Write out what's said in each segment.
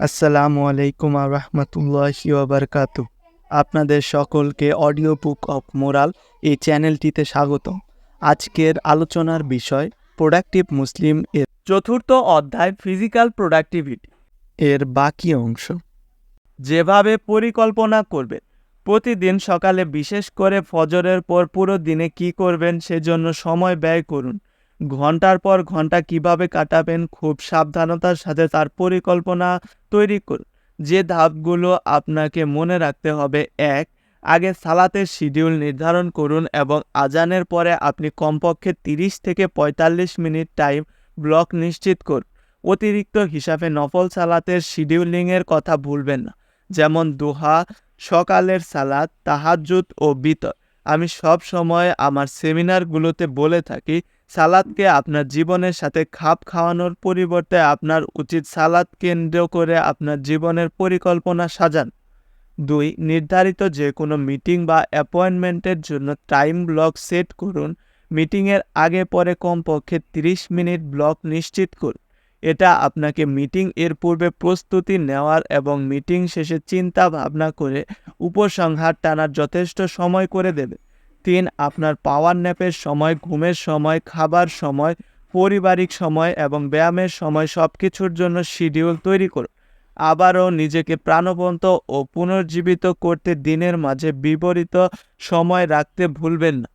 আসসালামু আলাইকুম রহমতুল্লাহি ওবরকাতু আপনাদের সকলকে অডিও বুক অফ মোরাল এই চ্যানেলটিতে স্বাগত। আজকের আলোচনার বিষয় প্রোডাক্টিভ মুসলিম এর চতুর্থ অধ্যায় ফিজিক্যাল প্রোডাক্টিভিটি এর বাকি অংশ। যেভাবে পরিকল্পনা করবেন, প্রতিদিন সকালে বিশেষ করে ফজরের পর পুরো দিনে কি করবেন সেজন্য সময় ব্যয় করুন। ঘণ্টার পর ঘণ্টা কীভাবে কাটাবেন খুব সাবধানতার সাথে তার পরিকল্পনা তৈরি করুন। যে ধাপগুলো আপনাকে মনে রাখতে হবে, এক, আগে সালাতের শিডিউল নির্ধারণ করুন এবং আজানের পরে আপনি কমপক্ষে তিরিশ থেকে পঁয়তাল্লিশ মিনিট টাইম ব্লক নিশ্চিত করুন। অতিরিক্ত হিসাবে নফল সালাতের শিডিউলিংয়ের কথা ভুলবেন না, যেমন দোহা, সকালের সালাদ তাহাজুদ ও বিতর। আমি সব সময় আমার সেমিনারগুলোতে বলে থাকি সালাদকে আপনার জীবনের সাথে খাপ খাওয়ানোর পরিবর্তে আপনার উচিত সালাদ কেন্দ্র করে আপনার জীবনের পরিকল্পনা সাজান। দুই, নির্ধারিত যে কোনো মিটিং বা অ্যাপয়েন্টমেন্টের জন্য টাইম ব্লক সেট করুন। মিটিংয়ের আগে পরে কমপক্ষে তিরিশ মিনিট ব্লক নিশ্চিত করুন। এটা আপনাকে মিটিং এর পূর্বে প্রস্তুতি নেওয়ার এবং মিটিং শেষে চিন্তা ভাবনা করে উপসংহার টানার যথেষ্ট সময় করে দেবে। তিন আপনার পাওয়ার ন্যাপের সময়, ঘুমের সময়, খাবার সময়, পারিবারিক সময় এবং ব্যায়ামের সময় সব কিছুর জন্য শিডিউল তৈরি করুন। আবারও নিজেকে প্রাণবন্ত ও পুনর্জীবিত করতে দিনের মাঝে বিপরীত সময় রাখতে ভুলবেন না।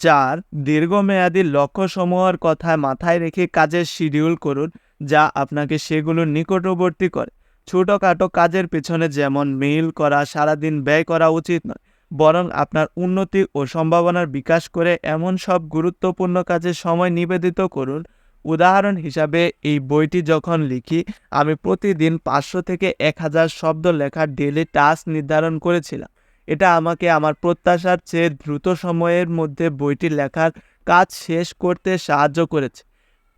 চার, দীর্ঘমেয়াদী লক্ষ্যসমূহের কথা মাথায় রেখে কাজের শিডিউল করুন যা আপনাকে সেগুলো নিকটবর্তী করে। ছোটোখাটো কাজের পেছনে যেমন মেইল করা, সারাদিন ব্যয় করা উচিত নয় বরং আপনার উন্নতি ও সম্ভাবনার বিকাশ করে এমন সব গুরুত্বপূর্ণ কাজে সময় নিবেদিত করুন। উদাহরণ হিসাবে, এই বইটি যখন লিখি, আমি প্রতিদিন পাঁচশো থেকে এক হাজার শব্দ লেখার ডেলি টাস্ক নির্ধারণ করেছিলাম। এটা আমাকে আমার প্রত্যাশার চেয়ে দ্রুত সময়ের মধ্যে বইটি লেখার কাজ শেষ করতে সাহায্য করেছে।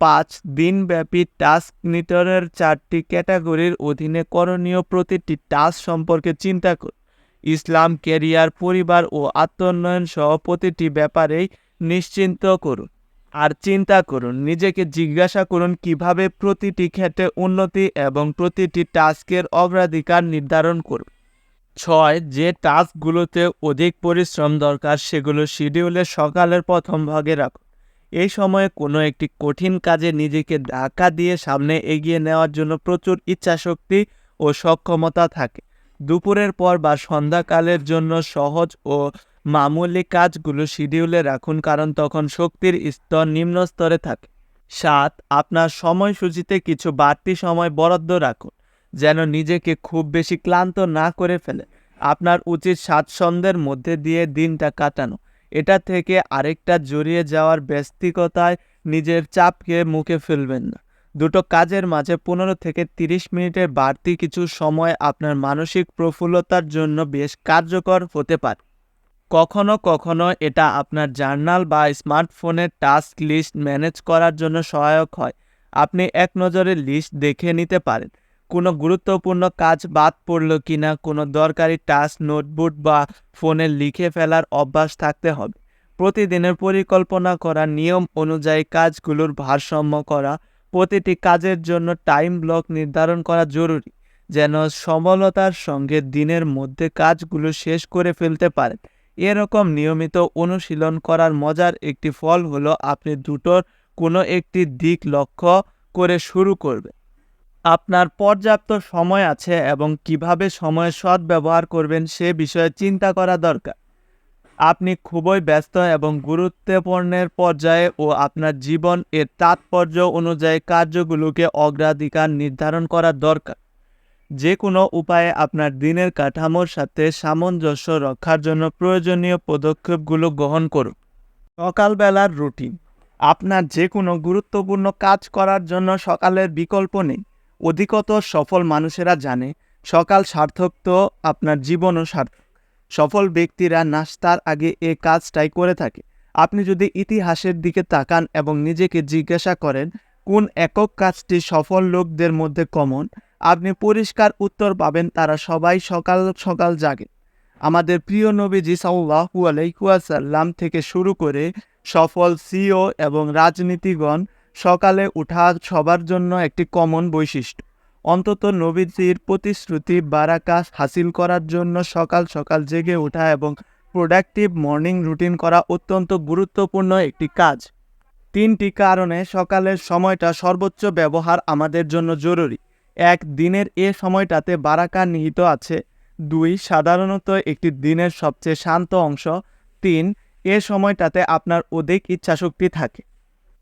পাঁচ দিনব্যাপী টাস্ক নিটরের চারটি ক্যাটাগরির অধীনে করণীয় প্রতিটি টাস্ক সম্পর্কে চিন্তা করুন। ইসলাম ক্যারিয়ার, পরিবার ও আত্মোন্নয়ন সহ প্রতিটি ব্যাপারেই নিশ্চিন্ত করুন। আর চিন্তা করুন, নিজেকে জিজ্ঞাসা করুন কীভাবে প্রতিটি ক্ষেত্রে উন্নতি এবং প্রতিটি টাস্কের অগ্রাধিকার নির্ধারণ করুন। ছয়, যে টাস্কগুলোতে অধিক পরিশ্রম দরকার সেগুলো শিডিউলের সকালের প্রথম ভাগে রাখুন। এই সময়ে কোনো একটি কঠিন কাজে নিজেকে ধাক্কা দিয়ে সামনে এগিয়ে নেওয়ার জন্য প্রচুর ইচ্ছাশক্তি ও সক্ষমতা থাকে। দুপুরের পর বা সন্ধ্যাকালের জন্য সহজ ও মামুলি কাজগুলো শিডিউলে রাখুন, কারণ তখন শক্তির স্তর নিম্ন স্তরে থাকে। সাত, আপনার সময়সূচিতে কিছু বাড়তি সময় বরাদ্দ রাখুন, যেন নিজেকে খুব বেশি ক্লান্ত না করে ফেলে। আপনার উচিত স্বাচ্ছন্দ্যের মধ্যে দিয়ে দিনটা কাটানো। এটা থেকে আরেকটা জড়িয়ে যাওয়ার ব্যস্তিকতায় নিজের চাপকে মুখে ফেলবেন না। দুটো কাজের মাঝে পনেরো থেকে তিরিশ মিনিটের বাড়তি কিছু সময় আপনার মানসিক প্রফুল্লতার জন্য বেশ কার্যকর হতে পারে। কখনো কখনো এটা আপনার জার্নাল বা স্মার্টফোনের টাস্ক লিস্ট ম্যানেজ করার জন্য সহায়ক হয়। আপনি এক নজরে লিস্ট দেখে নিতে পারেন। কোনো গুরুত্বপূর্ণ কাজ বাদ পড়ল কিনা, কোনো দরকারি টাস্ক নোটবুক বা ফোনে লিখে ফেলার অভ্যাস থাকতে হবে। প্রতিদিনের পরিকল্পনা করা নিয়ম অনুযায়ী কাজগুলোর ভারসাম্য করা প্রতিটি কাজের জন্য টাইম ব্লক নির্ধারণ করা জরুরি, যেন সবলতার সঙ্গে দিনের মধ্যে কাজগুলো শেষ করে ফেলতে পারেন। এরকম নিয়মিত অনুশীলন করার মজার একটি ফল হলো আপনি দুটোর কোনো একটি দিক লক্ষ্য করে শুরু করবে আপনার পর্যাপ্ত সময় আছে এবং কীভাবে সময়ের সদ্ব্যবহার করবেন সে বিষয়ে চিন্তা করা দরকার। আপনি খুবই ব্যস্ত এবং গুরুত্বপূর্ণের পর্যায়ে ও আপনার জীবন এর তাৎপর্য অনুযায়ী কার্যগুলোকে অগ্রাধিকার নির্ধারণ করা দরকার। যে কোনো উপায়ে আপনার দিনের কাঠামোর সাথে সামঞ্জস্য রক্ষার জন্য প্রয়োজনীয় পদক্ষেপগুলো গ্রহণ করুন। সকালবেলার রুটিন। আপনার যে কোনো গুরুত্বপূর্ণ কাজ করার জন্য সকালের বিকল্প নেই। অধিকতর সফল মানুষেরা জানে, সকাল সার্থক তো আপনার জীবনও সার্থক। সফল ব্যক্তিরা নাস্তার আগে এ কাজটাই করে থাকে। আপনি যদি ইতিহাসের দিকে তাকান এবং নিজেকে জিজ্ঞাসা করেন, কোন একক কাজটি সফল লোকদের মধ্যে কমন আপনি পরিষ্কার উত্তর পাবেন, তারা সবাই সকাল সকাল জাগে। আমাদের প্রিয় নবীজি সাল্লাহু আলাইকুয়াসাল্লাম থেকে শুরু করে সফল সিও এবং রাজনীতিগণ সকালে উঠা সবার জন্য একটি কমন বৈশিষ্ট্য। অন্তত নবীজির প্রতিশ্রুতি বারাকাস হাসিল করার জন্য সকাল সকাল জেগে ওঠা এবং প্রোডাক্টিভ মর্নিং রুটিন করা অত্যন্ত গুরুত্বপূর্ণ একটি কাজ। তিনটি কারণে সকালের সময়টা সর্বোচ্চ ব্যবহার আমাদের জন্য জরুরি। এক, দিনের এ সময়টাতে বারাকা নিহিত আছে। দুই, সাধারণত একটি দিনের সবচেয়ে শান্ত অংশ। তিন, এ সময়টাতে আপনার অধিক ইচ্ছাশক্তি থাকে।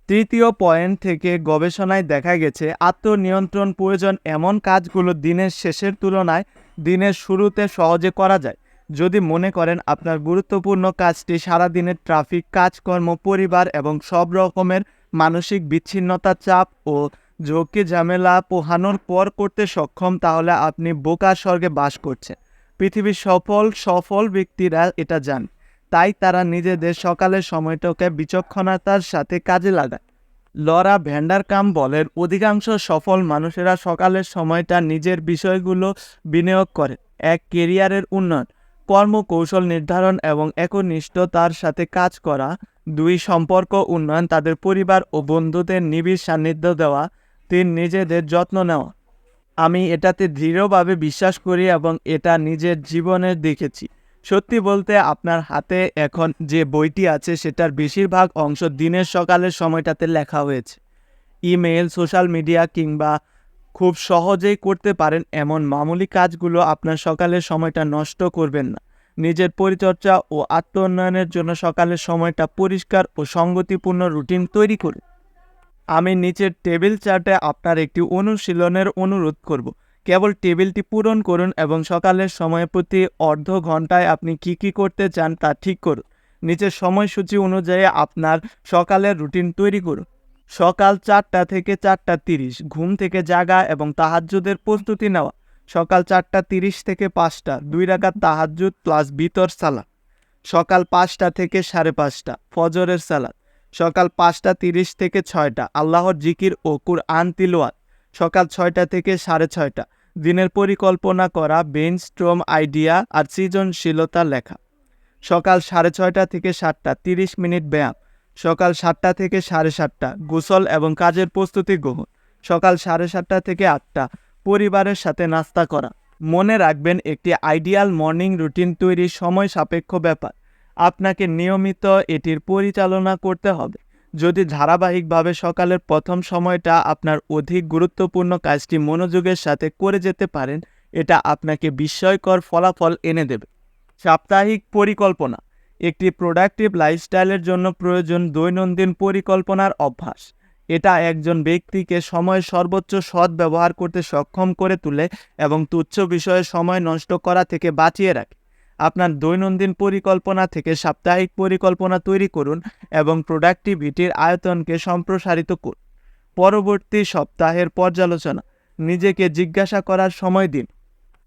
তৃতীয় পয়েন্ট থেকে গবেষণায় দেখা গেছে, আত্মনিয়ন্ত্রণ প্রয়োজন এমন কাজগুলো দিনের শেষের তুলনায় দিনের শুরুতে সহজে করা যায়। যদি মনে করেন আপনার গুরুত্বপূর্ণ কাজটি সারাদিনের ট্রাফিক, কাজকর্ম, পরিবার এবং সব রকমের মানসিক বিচ্ছিন্নতা, চাপ ও ঝক্কি ঝামেলা পোহানোর পর করতে সক্ষম, তাহলে আপনি বোকার স্বর্গে বাস করছেন। পৃথিবীর সফল সফল ব্যক্তিরা এটা জান। তাই তারা নিজেদের সকালের সময়টাকে বিচক্ষণতার সাথে কাজে লাগায়। লরা ভ্যান্ডারকাম বলেন অধিকাংশ সফল মানুষেরা সকালের সময়টা নিজের বিষয়গুলো বিনিয়োগ করে, এক কেরিয়ারের উন্নয়ন, কর্মকৌশল নির্ধারণ এবং একনিষ্ঠতার সাথে কাজ করা, দুই সম্পর্ক উন্নয়ন, তাদের পরিবার ও বন্ধুদের নিবিড় সান্নিধ্য দেওয়া, তিন নিজেদের যত্ন নেওয়া। আমি এটাতে দৃঢ়ভাবে বিশ্বাস করি এবং এটা নিজের জীবনে দেখেছি। সত্যি বলতে আপনার হাতে এখন যে বইটি আছে সেটার বেশিরভাগ অংশ দিনের সকালের সময়টাতে লেখা হয়েছে। ইমেল সোশ্যাল মিডিয়া কিংবা খুব সহজেই করতে পারেন এমন মামুলি কাজগুলো আপনার সকালের সময়টা নষ্ট করবেন না। নিজের পরিচর্যা ও আত্ম উন্নয়নের জন্য সকালের সময়টা পরিষ্কার ও সঙ্গতিপূর্ণ রুটিন তৈরি করুন। আমি নিচের টেবিল চার্টে আপনার একটি অনুশীলনের অনুরোধ করব। কেবল টেবিলটি পূরণ করুন এবং সকালের সময় প্রতি অর্ধ ঘন্টায় আপনি কি কি করতে চান তা ঠিক করুন। নিচের সময়সূচি অনুযায়ী আপনার সকালের রুটিন তৈরি করুন। সকাল চারটা থেকে চারটা তিরিশ, ঘুম থেকে জাগা এবং তাহাজ্জুদের প্রস্তুতি নেওয়া। সকাল চারটা তিরিশ থেকে পাঁচটা, দুই রাকাত তাহাজ্জুদ প্লাস বিতর সালাদ সকাল পাঁচটা থেকে সাড়ে পাঁচটা, ফজরের সালাদ সকাল পাঁচটা তিরিশ থেকে ছয়টা, আল্লাহর জিকির ও কুরআন তিলওয়াত। সকাল ছয়টা থেকে সাড়ে ছয়টা দিনের পরিকল্পনা করা বেন স্ট্রোম আইডিয়া আর সৃজনশীলতা লেখা। সকাল সাড়ে ছয়টা থেকে সাতটা, তিরিশ মিনিট ব্যায়াম। সকাল সাতটা থেকে সাড়ে সাতটা, গোসল এবং কাজের প্রস্তুতি গ্রহণ। সকাল সাড়ে সাতটা থেকে আটটা, পরিবারের সাথে নাস্তা করা। মনে রাখবেন, একটি আইডিয়াল মর্নিং রুটিন তৈরি সময় সাপেক্ষ ব্যাপার। আপনাকে নিয়মিত এটির পরিচালনা করতে হবে। যদি ধারাবাহিকভাবে সকালের প্রথম সময়টা আপনার অধিক গুরুত্বপূর্ণ কাজটি মনোযোগের সাথে করে যেতে পারেন, এটা আপনাকে বিস্ময়কর ফলাফল এনে দেবে। সাপ্তাহিক পরিকল্পনা। একটি প্রোডাক্টিভ লাইফস্টাইলের জন্য প্রয়োজন দৈনন্দিন পরিকল্পনার অভ্যাস। এটা একজন ব্যক্তিকে সময় সর্বোচ্চ সৎ ব্যবহার করতে সক্ষম করে তোলে এবং তুচ্ছ বিষয়ে সময় নষ্ট করা থেকে বাঁচিয়ে রাখে। আপনার দৈনন্দিন পরিকল্পনা থেকে সাপ্তাহিক পরিকল্পনা তৈরি করুন এবং প্রোডাক্টিভিটির আয়তনকে সম্প্রসারিত করুন। পরবর্তী সপ্তাহের পর্যালোচনা। নিজেকে জিজ্ঞাসা করার সময় দিন।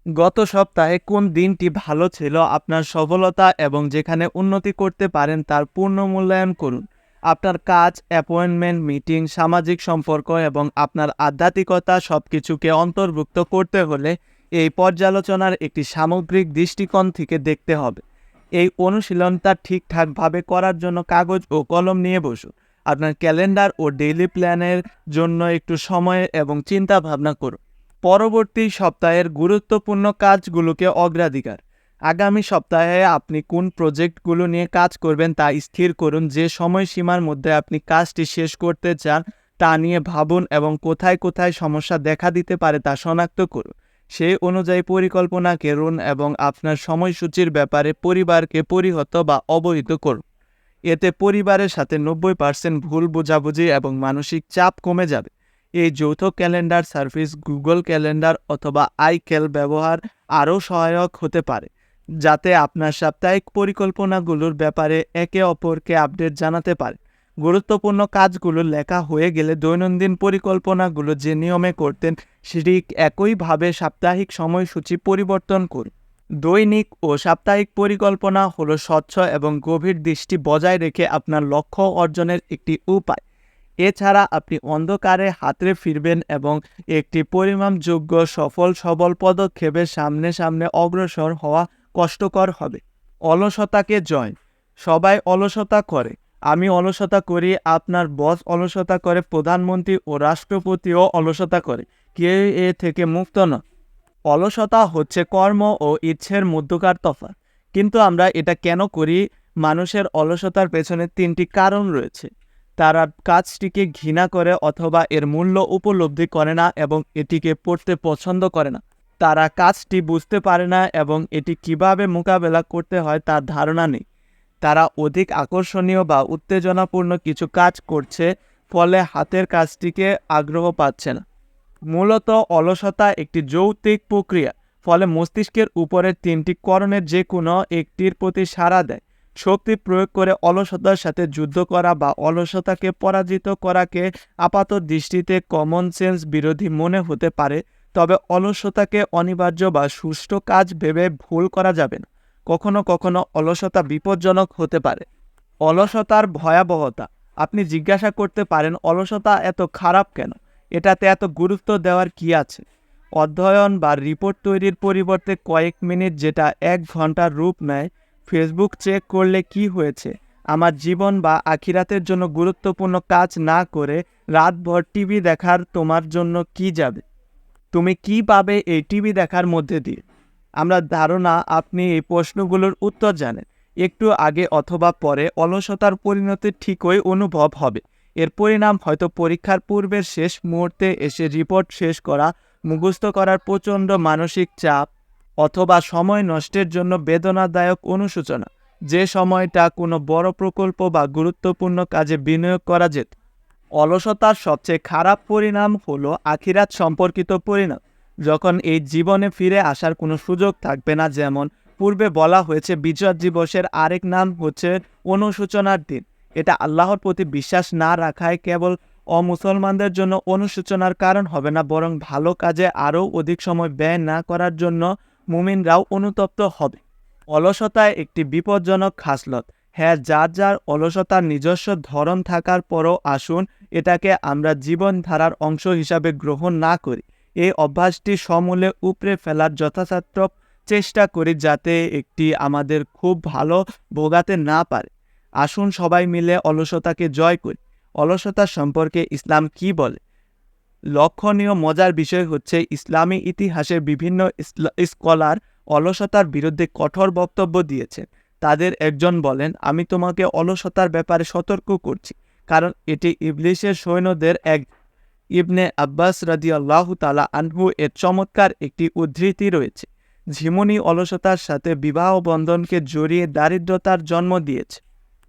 গত সপ্তাহে কোন দিনটি ভালো ছিল আপনার সফলতা এবং যেখানে উন্নতি করতে পারেন তার পূর্ণ মূল্যায়ন করুন। আপনার কাজ, অ্যাপয়েন্টমেন্ট, মিটিং, সামাজিক সম্পর্ক এবং আপনার আধ্যাত্মিকতা সব কিছুকে অন্তর্ভুক্ত করতে হলে এই পর্যালোচনার একটি সামগ্রিক দৃষ্টিকোণ থেকে দেখতে হবে। এই অনুশীলনটা ঠিকঠাকভাবে করার জন্য কাগজ ও কলম নিয়ে বসুন। আপনার ক্যালেন্ডার ও ডেইলি প্ল্যানের জন্য একটু সময় এবং চিন্তা ভাবনা করুন। পরবর্তী সপ্তাহের গুরুত্বপূর্ণ কাজগুলোকে অগ্রাধিকার। আগামী সপ্তাহে আপনি কোন প্রজেক্টগুলো নিয়ে কাজ করবেন তা স্থির করুন। যে সময়সীমার মধ্যে আপনি কাজটি শেষ করতে চান তা নিয়ে ভাবুন এবং কোথায় কোথায় সমস্যা দেখা দিতে পারে তা শনাক্ত করুন। সেই অনুযায়ী পরিকল্পনা করুন এবং আপনার সময়সূচির ব্যাপারে পরিবারকে পরিহত বা অবহিত করুন। এতে পরিবারের সাথে নব্বই পার্সেন্ট ভুল বোঝাবুঝি এবং মানসিক চাপ কমে যাবে। এই যৌথ ক্যালেন্ডার সার্ভিস গুগল ক্যালেন্ডার অথবা আইকেল ব্যবহার আরও সহায়ক হতে পারে, যাতে আপনার সাপ্তাহিক পরিকল্পনাগুলোর ব্যাপারে একে অপরকে আপডেট জানাতে পারে। গুরুত্বপূর্ণ কাজগুলো লেখা হয়ে গেলে দৈনন্দিন পরিকল্পনাগুলো যে নিয়মে করতেন সেটি একইভাবে সাপ্তাহিক সময়সূচি পরিবর্তন করুন। দৈনিক ও সাপ্তাহিক পরিকল্পনা হল স্বচ্ছ এবং গভীর দৃষ্টি বজায় রেখে আপনার লক্ষ্য অর্জনের একটি উপায়। এছাড়া আপনি অন্ধকারে হাতড়ে ফিরবেন এবং একটি পরিমাণযোগ্য সফল সবল পদক্ষেপের সামনে সামনে অগ্রসর হওয়া কষ্টকর হবে। অলসতাকে জয়। সবাই অলসতা করে। আমি অলসতা করি, আপনার বস অলসতা করে, প্রধানমন্ত্রী ও রাষ্ট্রপতিও অলসতা করে। কে এ থেকে মুক্ত নয়। অলসতা হচ্ছে কর্ম ও ইচ্ছের মধ্যকার তফাৎ। কিন্তু আমরা এটা কেন করি? মানুষের অলসতার পেছনে তিনটি কারণ রয়েছে। তারা কাজটিকে ঘৃণা করে অথবা এর মূল্য উপলব্ধি করে না এবং এটিকে পড়তে পছন্দ করে না। তারা কাজটি বুঝতে পারে না এবং এটি কীভাবে মোকাবেলা করতে হয় তার ধারণা নেই। তারা অধিক আকর্ষণীয় বা উত্তেজনাপূর্ণ কিছু কাজ করছে, ফলে হাতের কাজটিকে আগ্রহ পাচ্ছে না। মূলত অলসতা একটি যৌক্তিক প্রক্রিয়া, ফলে মস্তিষ্কের উপরের তিনটি করণের যে কোনো একটির প্রতি সাড়া দেয়। শক্তি প্রয়োগ করে অলসতার সাথে যুদ্ধ করা বা অলসতাকে পরাজিত করাকে আপাত দৃষ্টিতে কমন সেন্স বিরোধী মনে হতে পারে, তবে অলসতাকে অনিবার্য বা সুষ্ঠু কাজ ভেবে ভুল করা যাবে না। কখনো কখনো অলসতা বিপজ্জনক হতে পারে। অলসতার ভয়াবহতা, আপনি জিজ্ঞাসা করতে পারেন, অলসতা এত খারাপ কেন? এটাতে এত গুরুত্ব দেওয়ার কি আছে? অধ্যয়ন বা রিপোর্ট তৈরির পরিবর্তে কয়েক মিনিট যেটা এক ঘণ্টার রূপ নেয়, ফেসবুক চেক করলে কি হয়েছে, আমার জীবন বা আখিরাতের জন্য গুরুত্বপূর্ণ কাজ না করে রাতভর টিভি দেখার তোমার জন্য কি যাবে? তুমি কি পাবে এই টিভি দেখার মধ্যে দিয়ে? আমরা ধারণা আপনি এই প্রশ্নগুলোর উত্তর জানেন, একটু আগে অথবা পরে অলসতার পরিণতি ঠিকই অনুভব হবে। এর পরিণাম হয়তো পরীক্ষার পূর্বের শেষ মুহূর্তে এসে রিপোর্ট শেষ করা, মুখস্থ করার প্রচণ্ড মানসিক চাপ, অথবা সময় নষ্টের জন্য বেদনাদায়ক অনুশোচনা। যে সময়টা কোনো বড় প্রকল্প বা গুরুত্বপূর্ণ কাজে বিনিয়োগ করা যেত। অলসতার সবচেয়ে খারাপ পরিণাম হলো আখিরাত সম্পর্কিত পরিণাম। যখন এই জীবনে ফিরে আসার কোনো সুযোগ থাকবে না যেমন পূর্বে বলা হয়েছে বিজয় দিবসের আরেক নাম হচ্ছে অনুশোচনার দিন। এটা আল্লাহর প্রতি বিশ্বাস না রাখায় কেবল অমুসলমানদের জন্য অনুশোচনার কারণ হবে না, বরং ভালো কাজে আরও অধিক সময় ব্যয় না করার জন্য মুমিনরাও অনুতপ্ত হবে। অলসতায় একটি বিপজ্জনক খাসলত। হ্যাঁ যার যার অলসতার নিজস্ব ধরন থাকার পরও আসুন, এটাকে আমরা জীবনধারার অংশ হিসাবে গ্রহণ না করি। এই অভ্যাসটি সমূলে উপড়ে ফেলার যথাযথ চেষ্টা করি যাতে একটি আমাদের খুব ভালো ভোগাতে না পারে। আসুন সবাই মিলে অলসতাকে জয় করি। অলসতা সম্পর্কে ইসলাম কি বলে? লক্ষণীয়, মজার বিষয় হচ্ছে ইসলামী ইতিহাসের বিভিন্ন স্কলার অলসতার বিরুদ্ধে কঠোর বক্তব্য দিয়েছেন। তাদের একজন বলেন, আমি তোমাকে অলসতার ব্যাপারে সতর্ক করছি, কারণ এটি ইবলিশের সৈন্যদের এক ইবনে আব্বাস রাদি আল্লাহ তালা আনহু এর চমৎকার একটি উদ্ধৃতি রয়েছে। ঝিমুনি অলসতার সাথে বিবাহ বন্ধনকে জড়িয়ে দারিদ্রতার জন্ম দিয়েছে।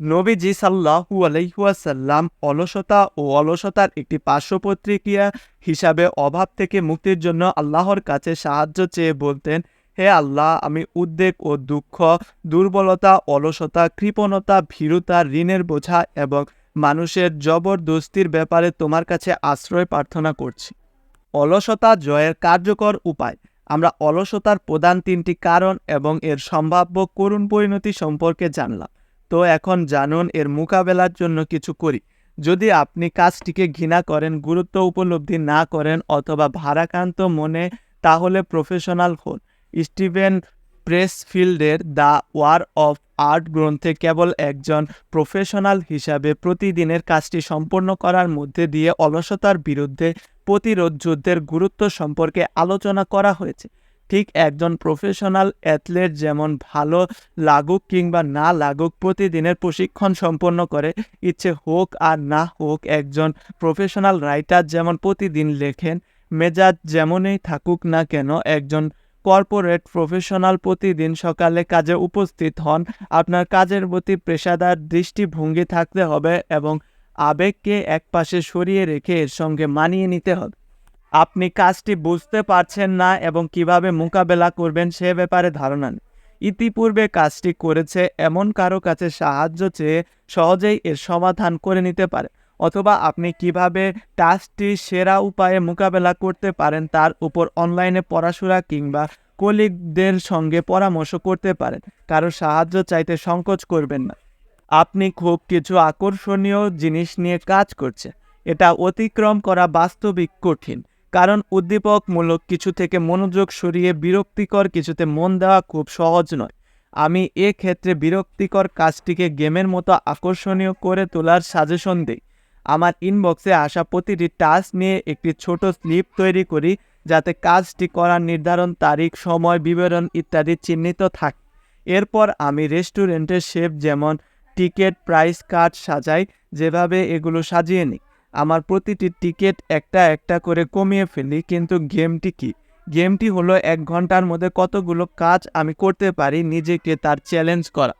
নবীজি সাল্লাহু আলহিহাসাল্লাম অলসতা ও অলসতার একটি পার্শ্বপ্রতিক্রিয়া হিসাবে অভাব থেকে মুক্তির জন্য আল্লাহর কাছে সাহায্য চেয়ে বলতেন, হে আল্লাহ, আমি উদ্বেগ ও দুঃখ, দুর্বলতা, অলসতা, কৃপণতা, ভীরুতা, ঋণের বোঝা এবং মানুষের জবরদস্তির ব্যাপারে তোমার কাছে আশ্রয় প্রার্থনা করছি। অলসতা জয়ের কার্যকর উপায়। আমরা অলসতার প্রধান তিনটি কারণ এবং এর সম্ভাব্য করুণ পরিণতি সম্পর্কে জানলাম। তো এখন জানুন, এর মোকাবেলার জন্য কিছু করি। যদি আপনি কাজটিকে ঘৃণা করেন, গুরুত্ব উপলব্ধি না করেন অথবা ভারাক্রান্ত মনে, তাহলে প্রফেশনাল হন। স্টিভেন প্রেসফিল্ডের দ্য ওয়ার অফ আর্ট গ্রন্থে কেবল একজন প্রফেশনাল হিসাবে প্রতিদিনের কাজটি সম্পন্ন করার মধ্যে দিয়ে অলসতার বিরুদ্ধে প্রতিরোধ যুদ্ধের গুরুত্ব সম্পর্কে আলোচনা করা হয়েছে। ঠিক একজন প্রফেশনাল অ্যাথলেট যেমন ভালো লাগুক কিংবা না লাগুক প্রতিদিনের প্রশিক্ষণ সম্পন্ন করে, ইচ্ছে হোক আর না হোক একজন প্রফেশনাল রাইটার যেমন প্রতিদিন লেখেন, মেজাজ যেমনই থাকুক না কেন একজন কর্পোরেট প্রফেশনাল প্রতিদিন সকালে কাজে উপস্থিত হন। আপনার কাজের প্রতি পেশাদার দৃষ্টিভঙ্গি থাকতে হবে এবং আবেগকে একপাশে সরিয়ে রেখে এর সঙ্গে মানিয়ে নিতে হবে। আপনি কাজটি বুঝতে পারছেন না এবং কীভাবে মোকাবেলা করবেন সে ব্যাপারে ধারণা নেই ইতিপূর্বে কাজটি করেছে এমন কারও কাছে সাহায্য চেয়ে সহজেই এর সমাধান করে নিতে পারে, অথবা আপনি কীভাবে টাস্কটি সেরা উপায়ে মোকাবেলা করতে পারেন তার উপর অনলাইনে পড়াশোনা কিংবা কলিগদের সঙ্গে পরামর্শ করতে পারেন। কারও সাহায্য চাইতে সংকোচ করবেন না। আপনি খুব কিছু আকর্ষণীয় জিনিস নিয়ে কাজ করছে। এটা অতিক্রম করা বাস্তবিক কঠিন। কারণ উদ্দীপকমূলক কিছু থেকে মনোযোগ সরিয়ে বিরক্তিকর কিছুতে মন দেওয়া খুব সহজ নয়। আমি এ ক্ষেত্রে বিরক্তিকর কাজটিকে গেমের মতো আকর্ষণীয় করে তোলার সাজেশন দিই। আমার ইনবক্সে আসা প্রতিটি টাস্ক নিয়ে একটি ছোট স্লিপ তৈরি করি, যাতে কাজটি করার নির্ধারণ তারিখ, সময়, বিবরণ ইত্যাদি চিহ্নিত থাকে। এরপর আমি রেস্টুরেন্টের শেফ যেমন টিকিট, প্রাইস কার্ড সাজাই, যেভাবে এগুলো সাজিয়ে নিই। আমার প্রতিটি টিকিট একটা একটা করে কমিয়ে ফেলি, কিন্তু গেমটি কি? গেমটি হলো এক ঘণ্টার মধ্যে কতগুলো কাজ আমি করতে পারি নিজেকে তার চ্যালেঞ্জ করা।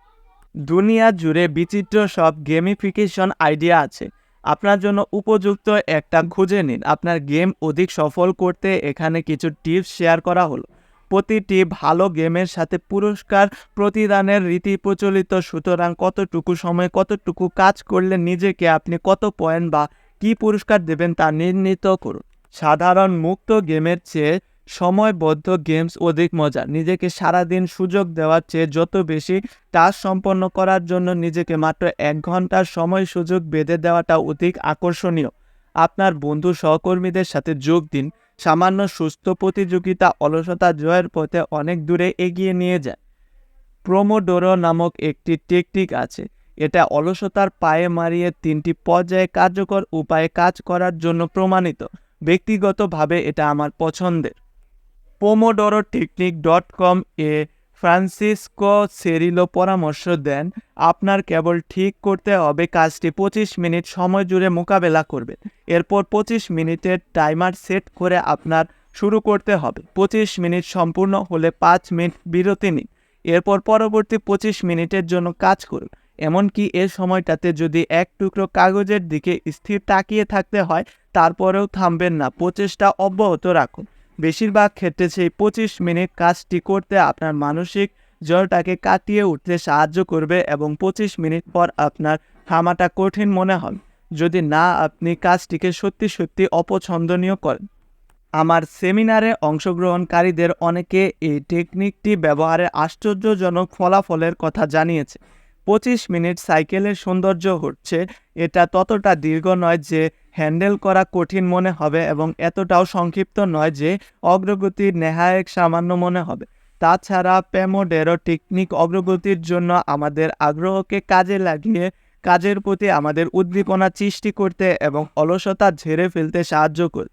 দুনিয়া জুড়ে বিচিত্র সব গেমিফিকেশন আইডিয়া আছে। আপনার জন্য উপযুক্ত একটা খুঁজে নিন। আপনার গেম অধিক সফল করতে এখানে কিছু টিপস শেয়ার করা হলো। প্রতিটি ভালো গেমের সাথে পুরস্কার প্রতিদানের রীতি প্রচলিত, সুতরাং কতটুকু সময়, কতটুকু কাজ করলে নিজেকে আপনি কত পয়েন্ট বা কী পুরস্কার দেবেন তা নির্ণীত করুন। সাধারণ মুক্ত গেমের চেয়ে সময়বদ্ধ গেমস অধিক মজা। নিজেকে সারাদিন সুযোগ দেওয়ার চেয়ে যত বেশি টাস্ক সম্পন্ন করার জন্য নিজেকে মাত্র এক ঘণ্টার সময় সুযোগ বেঁধে দেওয়াটা অধিক আকর্ষণীয়। আপনার বন্ধু সহকর্মীদের সাথে যোগ দিন। সামান্য সুস্থ প্রতিযোগিতা, অলসতা, জয়ের পথে অনেক দূরে এগিয়ে নিয়ে যায় প্রোমোডোরো নামক একটি টেকটিক আছে। এটা অলসতার পায়ে মারিয়ে তিনটি পর্যায়ে কার্যকর উপায়ে কাজ করার জন্য প্রমাণিত। ব্যক্তিগতভাবে এটা আমার পছন্দের। পোমোডোরো টেকনিক ডট কম এ ফ্রান্সিসকো সেরিলো পরামর্শ দেন, আপনার কেবল ঠিক করতে হবে কাজটি পঁচিশ মিনিট সময় জুড়ে মোকাবেলা করবে এরপর পঁচিশ মিনিটের টাইমার সেট করে আপনার শুরু করতে হবে। পঁচিশ মিনিট সম্পূর্ণ হলে পাঁচ মিনিট বিরতি নিন। এরপর পরবর্তী পঁচিশ মিনিটের জন্য কাজ করুন। এমনকি এ সময়টাতে যদি এক টুকরো কাগজের দিকে স্থির তাকিয়ে থাকতে হয়, তারপরেও থামবেন না। প্রচেষ্টা অব্যাহত রাখুন। বেশিরভাগ ক্ষেত্রে সেই পঁচিশ মিনিট কাজটি করতে আপনার মানসিক জ্বরটাকে কাটিয়ে উঠতে সাহায্য করবে এবং পঁচিশ মিনিট পর আপনার থামাটা কঠিন মনে হবে। যদি না, আপনি কাজটিকে সত্যি সত্যি অপছন্দনীয় করেন। আমার সেমিনারে অংশগ্রহণকারীদের অনেকে এই টেকনিকটি ব্যবহারে আশ্চর্যজনক ফলাফলের কথা জানিয়েছে। পঁচিশ মিনিট সাইকেলের সৌন্দর্য হচ্ছে, এটা ততটা দীর্ঘ নয় যে হ্যান্ডেল করা কঠিন মনে হবে এবং এতটাও সংক্ষিপ্ত নয় যে অগ্রগতির নেহায়েক সামান্য মনে হবে। তাছাড়া প্যামোডেরো টেকনিক অগ্রগতির জন্য আমাদের আগ্রহকে কাজে লাগিয়ে, কাজের প্রতি আমাদের উদ্দীপনা সৃষ্টি করতে এবং অলসতা ঝেড়ে ফেলতে সাহায্য করে।